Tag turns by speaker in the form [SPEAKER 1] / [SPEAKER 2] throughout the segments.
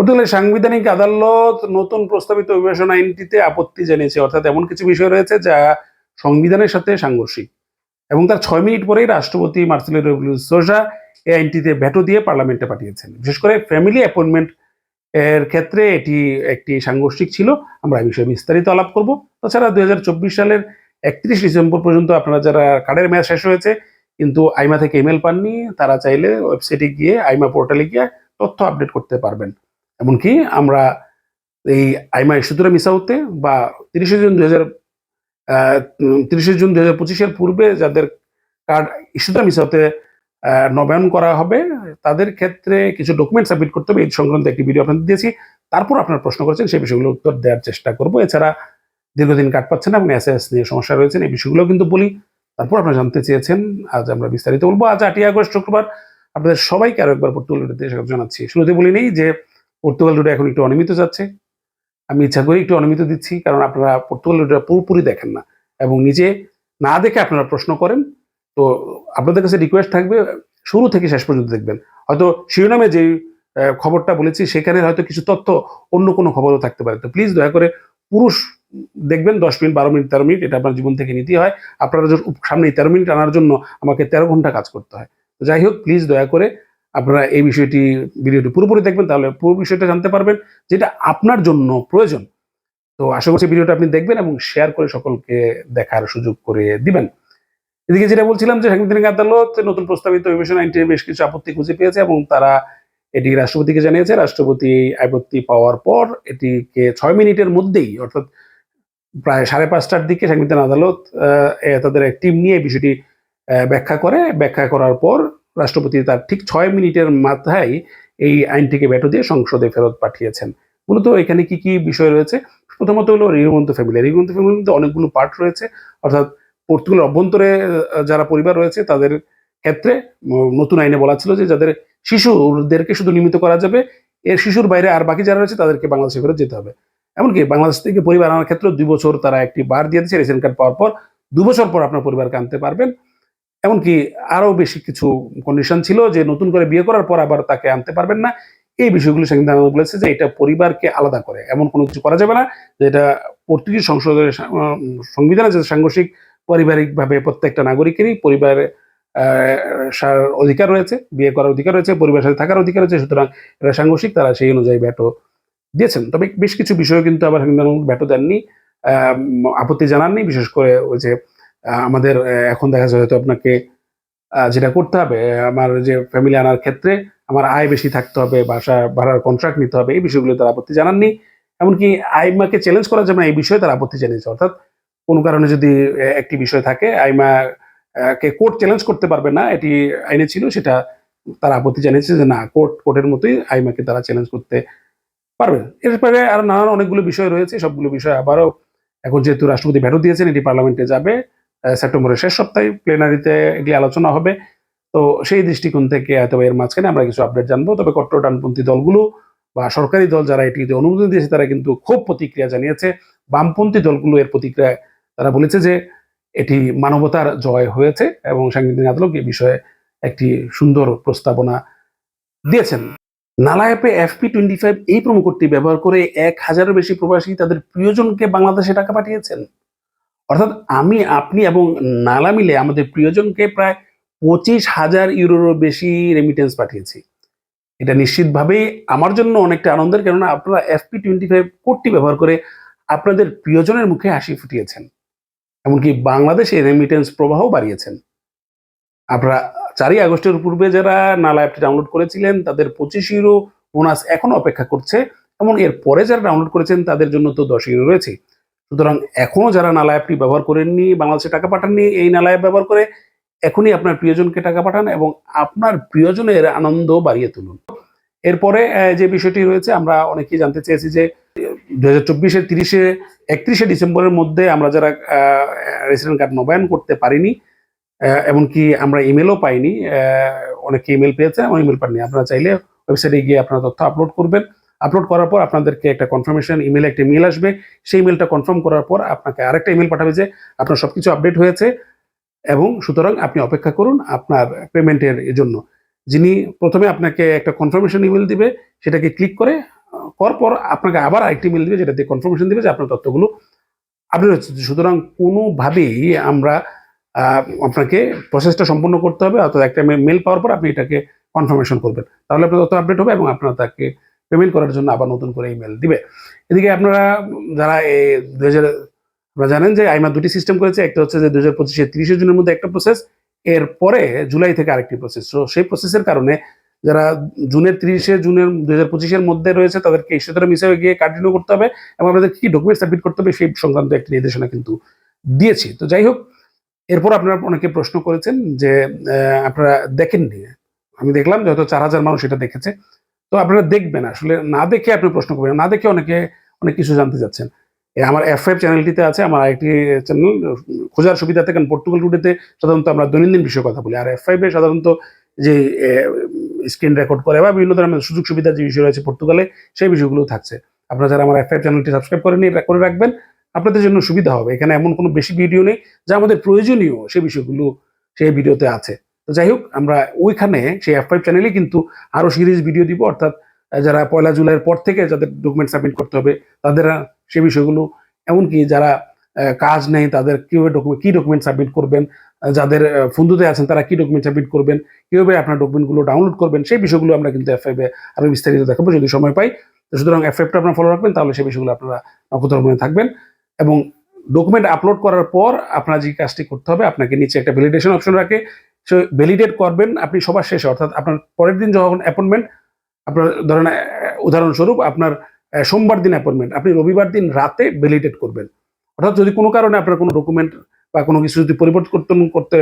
[SPEAKER 1] পর্তুগালের সাংবিধানিক আদালত নতুন প্রস্তাবিত অভিবাসন আইনটিতে আপত্তি জানিয়েছে। অর্থাৎ এমন কিছু বিষয় রয়েছে যা সংবিধানের সাথে সাংঘর্ষিক। এবং তার ছয় মিনিট পরেই রাষ্ট্রপতি মার্সেলো রেবলু সোজা এই আইনটিতে ভেটো দিয়ে পার্লামেন্টে পাঠিয়েছেন। বিশেষ করে ফ্যামিলি অ্যাপয়েন্টমেন্ট এর ক্ষেত্রে এটি একটি সাংঘর্ষিক ছিল। আমরা এই বিষয়ে বিস্তারিত আলাপ করব। তাছাড়া দুই হাজার চব্বিশ সালের একত্রিশ ডিসেম্বর পর্যন্ত আপনারা যারা কার্ডের মেয়াদ শেষ হয়েছে, কিন্তু আইমা থেকে ইমেল পাননি, তারা চাইলে ওয়েবসাইটে গিয়ে আইমা পোর্টালে গিয়ে তথ্য আপডেট করতে পারবেন। এমনকি আমরা এই আইমা ইস্যুতুরা মিসাউতে বা তিরিশে জুন দুই হাজার তিরিশে জুন দুই হাজার পঁচিশের পূর্বে যাদের কার্ড ইস্যুতুরা মিসাউতে নবায়ন করা হবে, তাদের ক্ষেত্রে কিছু ডকুমেন্ট সাবমিট করতে হবে। এই সংক্রান্ত একটি ভিডিও আপনাদের দিয়েছি। তারপর আপনার প্রশ্ন করেছেন, সেই বিষয়গুলো উত্তর দেওয়ার চেষ্টা করব। এছাড়া দীর্ঘদিন কাট পাচ্ছেন এবং এস এস নিয়ে সমস্যা রয়েছেন, এই বিষয়গুলো কিন্তু বলি। তারপর আপনারা জানতে চেয়েছেন, আজ আমরা বিস্তারিত বলব। আজ আটই আগস্ট শুক্রবার। আপনাদের সবাইকে আরও একবার স্বাগত জানাচ্ছি। শুরুতে বলি নেই যে পর্তুগাল রুটে এখন একটু অনিয়মিত যাচ্ছে। আমি ইচ্ছা করি একটু অনিয়মিত দিচ্ছি, কারণ আপনারা পর্তুগাল রুটে পুরোপুরি দেখেন না। এবং নিজে না দেখে আপনারা প্রশ্ন করেন। তো আপনাদের কাছে রিকোয়েস্ট থাকবে, শুরু থেকে শেষ পর্যন্ত দেখবেন। হয়তো শিরোনামে যে খবরটা বলেছি, সেখানে হয়তো কিছু তথ্য, অন্য কোনো খবরও থাকতে পারে। তো প্লিজ দয়া করে পুরুষ দেখবেন, দশ মিনিট, বারো মিনিট, তেরো মিনিট, এটা আপনার জীবন থেকে নিতে হয়। আপনারা সামনে তেরো মিনিট আনার জন্য আমাকে তেরো ঘণ্টা কাজ করতে হয়। তো যাই হোক প্লিজ দয়া করে আপনারা এই বিষয়টি ভিডিওটি পুরোপুরি দেখবেন, তাহলে পুরো বিষয়টা জানতে পারবেন, যেটা আপনার জন্য প্রয়োজন। তো আশা করছি ভিডিওটা আপনি দেখবেন এবং শেয়ার করে সকলকে দেখার সুযোগ করে দিবেন। এদিকে যেটা বলছিলাম যে সাংবিধানিক আদালত নতুন প্রস্তাবিত অভিবাসন আইনটির বেশ কিছু আপত্তি খুঁজে পেয়েছে এবং তারা এটি রাষ্ট্রপতিকে জানিয়েছে। রাষ্ট্রপতি আপত্তি পাওয়ার পর এটিকে ছয় মিনিটের মধ্যেই, অর্থাৎ প্রায় সাড়ে পাঁচটার দিকে সাংবিধান আদালত তাদের এক টিম নিয়ে বিষয়টি ব্যাখ্যা করে। ব্যাখ্যা করার পর রাষ্ট্রপতি তার ঠিক ছয় মিনিটের মাথায় এই আইনটিকে ব্যাটো দিয়ে সংসদে ফেরত পাঠিয়েছেন। মূলত এখানে কি কি বিষয় রয়েছে? প্রথমত হলো রিগমন্ত ফ্যামিলি। রিগমন্ত ফ্যামিলির মধ্যে অনেকগুলো পার্ট রয়েছে। অর্থাৎ পর্তুগাল অভ্যন্তরে যারা পরিবার রয়েছে, তাদের ক্ষেত্রে নতুন আইনে বলা ছিল যে যাদের শিশুদেরকে শুধু নিয়মিত করা যাবে, এর শিশুর বাইরে আর বাকি যারা রয়েছে, তাদেরকে বাংলাদেশে ফেরত যেতে হবে। এমনকি বাংলাদেশ থেকে পরিবার আনার ক্ষেত্রে দুই বছর তারা একটি বার দিয়ে দিচ্ছে রেশন কার্ড পাওয়ার পর দু বছর পর আপনার পরিবারকে আনতে পারবেন। এমনকি আরও বেশি কিছু কন্ডিশন ছিল যে নতুন করে বিয়ে করার পর আবার তাকে আনতে পারবেন না। এই বিষয়গুলো সংবিধান বলেছে যে এটা পরিবারকে আলাদা করে। এমন কোনো কিছু করা যাবে না যে এটা পর্তুগিজ সংসদের সংবিধানে যে সাংঘর্ষিক পারিবারিকভাবে প্রত্যেকটা নাগরিকেরই পরিবারে সার- অধিকার রয়েছে, বিয়ে করার অধিকার রয়েছে, পরিবারের সাথে থাকার অধিকার রয়েছে, সুতরাং এটা সাংঘর্ষিক, তারা সেই অনুযায়ী ব্যাটো দিয়েছেন। তবে বেশ কিছু বিষয় কিন্তু আবার সংবিধান ব্যাটো দেননি আপত্তি জানাননি, বিশেষ করে ওই যে আমাদের এখন দেখা যায় হয়তো আপনাকে যেটা করতে হবে আমার যে ফ্যামিলি আনার ক্ষেত্রে আমার আয় বেশি থাকতে হবে, বাসা ভাড়ার কন্ট্রাক্ট নিতে হবে, এই বিষয়গুলো তারা আপত্তি জানাননি। এমনকি আইমাকে চ্যালেঞ্জ করা যাবে এই বিষয়ে তারা আপত্তি জানিয়েছে, অর্থাৎ কোনো কারণে যদি একটি বিষয় থাকে, আইমা কে কোর্ট চ্যালেঞ্জ করতে পারবে না, এটি আইনে ছিল, সেটা তারা আপত্তি জানিয়েছে যে না কোর্ট কোর্টের মতোই আইমাকে তারা চ্যালেঞ্জ করতে পারবে। এরপরে আরও নানান অনেকগুলো বিষয় রয়েছে, সবগুলো বিষয় আবারও এখন যেহেতু রাষ্ট্রপতি ভেটো দিয়েছেন, এটি পার্লামেন্টে যাবে। সেপ্টেম্বরের শেষ সপ্তাহে প্লেনারিতে এগুলি আলোচনা হবে। তো সেই দৃষ্টিকোণ থেকে হয়তো এর মাঝখানে আমরা কিছু আপডেট জানব। তবে কট্টর ডানপন্থী দলগুলো বা সরকারি দল যারা এটিতে অনুমোদন দিয়েছে, তারা কিন্তু খুব প্রতিক্রিয়া জানিয়েছে। বামপন্থী দলগুলো এর প্রতিক্রিয়া তারা বলেছে যে এটি মানবতার জয় হয়েছে এবং সাংবিধানিক আদালত এ বিষয়ে একটি সুন্দর প্রস্তাবনা দিয়েছেন। নালা অ্যাপে এফপি টোয়েন্টি ফাইভ এই প্রোমো কোডটি ব্যবহার করে এক হাজারের বেশি প্রবাসী তাদের প্রিয়জনকে বাংলাদেশে টাকা পাঠিয়েছেন। অর্থাৎ আমি, আপনি এবং নালা মিলে আমাদের প্রিয়জনকে প্রায় পঁচিশ হাজার ইউরোরও বেশি রেমিটেন্স পাঠিয়েছি। এটা নিশ্চিতভাবেই আমার জন্য অনেকটা আনন্দের, কেননা আপনারা এফপি টোয়েন্টি ফাইভ কোডটি ব্যবহার করে আপনাদের প্রিয়জনের মুখে হাসি ফুটিয়েছেন। এমনকি বাংলাদেশে রেমিটেন্স প্রবাহ বাড়িয়েছেন। আপনারা চারই আগস্টের পূর্বে যারা নালা অ্যাপটি ডাউনলোড করেছিলেন, তাদের পঁচিশ ইউরো বোনাস এখনও অপেক্ষা করছে এবং এর পরে যারা ডাউনলোড করেছেন, তাদের জন্য তো দশ ইউরো রয়েছে। সুতরাং এখনও যারা নালা অ্যাপটি ব্যবহার করেননি, বাংলাদেশে টাকা পাঠাননি, এই নালা অ্যাপ ব্যবহার করে এখনই আপনার প্রিয়জনকে টাকা পাঠান এবং আপনার প্রিয়জনের আনন্দ বাড়িয়ে তুলুন। এরপরে যে বিষয়টি রয়েছে, আমরা অনেকেই জানতে চেয়েছি যে দু হাজার চব্বিশের তিরিশে, একত্রিশে ডিসেম্বরের মধ্যে আমরা যারা রেসিডেন্ট কার্ড নবায়ন করতে পারিনি এমনকি আমরা ইমেলও পাইনি অনেকে ইমেল পেয়েছে এবং ইমেল পাননি আপনারা চাইলে ওয়েবসাইটে গিয়ে আপনারা তথ্য আপলোড করবেন। আপলোড করার পর আপনাদেরকে একটা কনফার্মেশন ইমেলে একটা মেল আসবে। সেই ইমেলটা কনফার্ম করার পর আপনাকে আরেকটা ইমেল পাঠাবে যে আপনার সব কিছু আপডেট হয়েছে এবং সুতরাং আপনি অপেক্ষা করুন আপনার পেমেন্টের জন্য। যিনি প্রথমে আপনাকে একটা কনফার্মেশন ইমেল দিবে, সেটাকে ক্লিক করে হওয়ার পর আপনাকে আবার আরেকটি মেল দিবে যেটাতে কনফার্মেশন দিবে যে আপনার তথ্যগুলো আপডেট হচ্ছে সুতরাং কোনোভাবেই আমরা আপনাকে প্রসেসটা সম্পূর্ণ করতে হবে, অর্থাৎ একটা মেল পাওয়ার পর আপনি এটাকে কনফার্মেশন করবেন। তাহলে আপনার তথ্য আপডেট হবে এবং আপনার তাকে পেমেন্ট করার জন্য আবার নতুন করে ইমেল দিবে। এদিকে আপনারা, যারা দুই হাজার আপনারা জানেন যে আইমা দুটি সিস্টেম করেছে, একটা হচ্ছে যে দুই হাজার পঁচিশে তিরিশে জুনের মধ্যে একটা প্রসেস এর পরে জুলাই থেকে আরেকটি প্রসেস তো সেই প্রসেসের কারণে যারা জুনের তিরিশে, জুনের দুই হাজার পঁচিশের মধ্যে রয়েছে, তাদেরকে ইস্যুতরা মিশে গিয়ে কন্টিনিউ করতে হবে এবং আপনাদের কি ডকুমেন্ট সাবমিট করতে হবে সেই সংক্রান্ত একটি নির্দেশনা কিন্তু দিয়েছি। তো যাই হোক, এরপর আপনারা অনেকে প্রশ্ন করেছেন যে আপনারা দেখেননি। আমি দেখলাম যে হয়তো চার হাজার মানুষ এটা দেখেছে। তো আপনারা দেখবেন, আসলে না দেখে আপনি প্রশ্ন করবেন, না দেখে অনেকে, অনেক কিছু জানতে চাচ্ছেন আমার এফ ফাইভ চ্যানেলটিতে আছে, আমার আরেকটি চ্যানেল খোঁজার সুবিধা থেকে পর্তুগাল টুডেতে সাধারণত আমরা দৈনন্দিন বিষয়ে কথা বলি। আর এফ ফাইভে সাধারণত যে স্ক্রিন রেকর্ড করে বা বিভিন্ন ধরনের সুযোগ সুবিধা যে বিষয় রয়েছে পর্তুগালে সেই বিষয়গুলো থাকছে। আপনারা যারা আমার এফ ফাইভ চ্যানেলটি সাবস্ক্রাইব করে নিয়ে করে রাখবেন। আপনাদের জন্য সুবিধা হবে। এখানে এমন কোনো বেশি ভিডিও নেই, যা আমাদের প্রয়োজনীয় সেই বিষয়গুলো সেই ভিডিওতে আছে। তো যাই হোক, আমরা ওইখানে সেই এফ ফাইভ চ্যানেলে কিন্তু আরও সিরিজ ভিডিও দিব। অর্থাৎ যারা পয়লা জুলাইয়ের পর থেকে যাদের ডকুমেন্ট সাবমিট করতে হবে, তাদের সে বিষয়গুলো। এমনকি যারা কাজ নেই, তাদের কীভাবে ডকুমেন্ট কী ডকুমেন্ট সাবমিট করবেন যাদের ফন্দুতে আছেন, তারা কী ডকুমেন্ট সাবমিট করবেন, কীভাবে আপনার ডকুমেন্টগুলো ডাউনলোড করবেন, সেই বিষয়গুলো আমরা কিন্তু এফ ফাইভে আরও বিস্তারিত দেখাবো যদি সময় পাই। সুতরাং এফ ফাইভটা আপনারা ফলো রাখবেন, তাহলে সেই বিষয়গুলো আপনারা নক্ষত্র মনে থাকবেন। এবং ডকুমেন্ট আপলোড করার পর আপনার যে কাজটি করতে হবে, আপনাকে নিচে একটা ভ্যালিডেশন অপশন রাখে। সে ভ্যালিডেট করবেন, আপনি সবার শেষে, অর্থাৎ আপনার পরের দিন যখন অ্যাপয়েন্টমেন্ট আপনার ধরেন উদাহরণস্বরূপ আপনার সোমবার দিন অ্যাপয়েন্টমেন্ট আপনি রবিবার দিন রাতে ভ্যালিডেট করবেন। অর্থাৎ যদি কোনো কারণে আপনার কোনো ডকুমেন্ট বা কোনো কিছু যদি পরিবর্তন করতে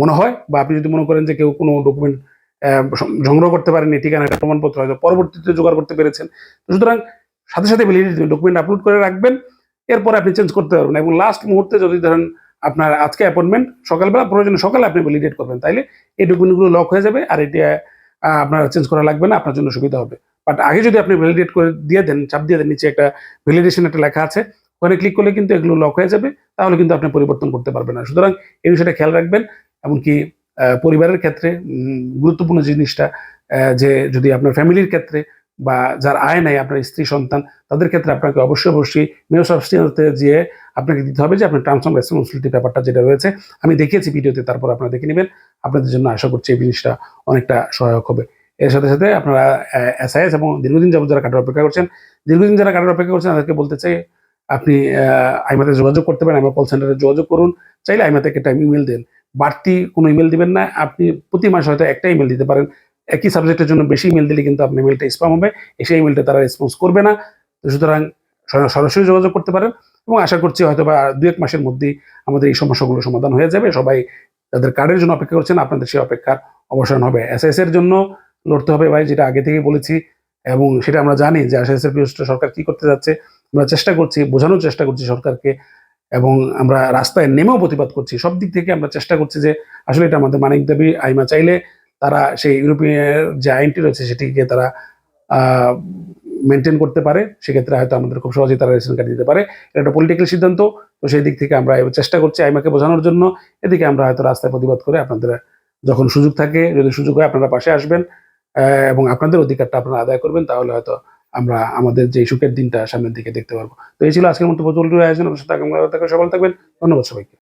[SPEAKER 1] মনে হয়, বা আপনি যদি মনে করেন যে কেউ কোনো ডকুমেন্ট সংগ্রহ করতে পারেনি ঠিকানা, প্রমাণপত্র হয়তো পরবর্তীতে জোগাড় করতে পেরেছেন সুতরাং সাথে সাথে ভ্যালিডিটি ডকুমেন্ট আপলোড করে রাখবেন, এরপর আপনি চেঞ্জ করতে পারবেন এবং লাস্ট মুহূর্তে যদি ধরেন আপনার আজকে অ্যাপয়েন্টমেন্ট সকালবেলা, প্রয়োজনে সকালে আপনি ভ্যালিডেট করবেন। তাইলে এই ডকুমেন্টগুলো লক হয়ে যাবে আর এটা আপনার চেঞ্জ করা লাগবে না, আপনার জন্য সুবিধা হবে। বাট আগে যদি আপনি ভ্যালিডেট করে দিয়ে দেন, চাপ দিয়ে দেন, নিচে একটা ভ্যালিডেশন একটা লেখা আছে, ওখানে ক্লিক করলে কিন্তু এগুলো লক হয়ে যাবে, তাহলে কিন্তু আপনি পরিবর্তন করতে পারবেন না। সুতরাং এই বিষয়টা খেয়াল রাখবেন, এমনকি পরিবারের ক্ষেত্রে গুরুত্বপূর্ণ জিনিসটা যে যদি আপনার ফ্যামিলির ক্ষেত্রে বা যার আয় নাই আপনার স্ত্রী, সন্তান, তাদের ক্ষেত্রে আপনাকে অবশ্যই অবশ্যই মেয়র সাবস্টিতে যেয়ে আপনাকে দিতে হবে যে, আপনার টার্মস রেসপন্সিবিলিটি ব্যাপারটা যেটা রয়েছে। আমি দেখিয়েছি ভিডিওতে, তারপর আপনারা দেখে নেবেন। আপনাদের জন্য আশা করছি এই জিনিসটা অনেকটা সহায়ক হবে। এর সাথে সাথে আপনারা এসআইএস এবং দীর্ঘদিন যাবত যারা কাটার অপেক্ষা করছেন, দীর্ঘদিন যারা কাটার অপেক্ষা করছেন, তাদেরকে বলতে চাই, আপনি আইমাতে যোগাযোগ করতে পারেন, আমার কল সেন্টারে যোগাযোগ করুন। চাইলে আইমাতে একটা ইমেল দেন। বাড়তি কোনো ইমেল দিবেন না। আপনি প্রতি মাসে হয়তো একটা ইমেল দিতে পারেন। একই সাবজেক্টের জন্য বেশি ইমেল দিলে কিন্তু আপনার ইমেলটা স্প্যাম হবে সেই ইমেলটা তারা রেসপন্স করবে না। সুতরাং সরাসরি যোগাযোগ করতে পারেন এবং আশা করছি হয়তো বা দু এক মাসের মধ্যেই আমাদের এই সমস্যাগুলো সমাধান হয়ে যাবে। সবাই তাদের কার্ডের জন্য অপেক্ষা করছেন, আপনাদের সেই অপেক্ষার অবসান হবে। এসএস এর জন্য লড়তে হবে ভাই, যেটা আগে থেকেই বলেছি এবং সেটা আমরা জানি যে এসএস এর পিএসটা সরকার কি করতে যাচ্ছে। আমরা চেষ্টা করছি, বোঝানোর চেষ্টা করছি সরকারকে এবং আমরা রাস্তায় নেমেও প্রতিবাদ করছি। সব দিক থেকে আমরা চেষ্টা করছি যে আসলে এটা আমাদের মানিক দাবি। আইমা চাইলে তারা সেই ইউরোপিয়ান যে আইনটি রয়েছে সেটিকে তারা মেনটেন করতে পারে, সেক্ষেত্রে হয়তো আমাদের খুব সহজেই তারা রেশন কার্ড দিতে পারে। এটা একটা পলিটিক্যাল সিদ্ধান্ত, তো সেই দিক থেকে আমরা চেষ্টা করছি আইমাকে বোঝানোর জন্য। এদিকে আমরা হয়তো রাস্তায় প্রতিবাদ করে আপনাদের, যখন সুযোগ থাকে, যদি সুযোগ হয় আপনারা পাশে আসবেন এবং আপনাদের অধিকারটা আপনারা আদায় করবেন, তাহলে হয়তো আমরা আমাদের যে সুখের দিনটা সামনের দিকে দেখতে পারব। তো এই ছিল আজকের মতো বদল আয়োজন আপনার সাথে আগামী সকাল থাকবেন। ধন্যবাদ সবাইকে।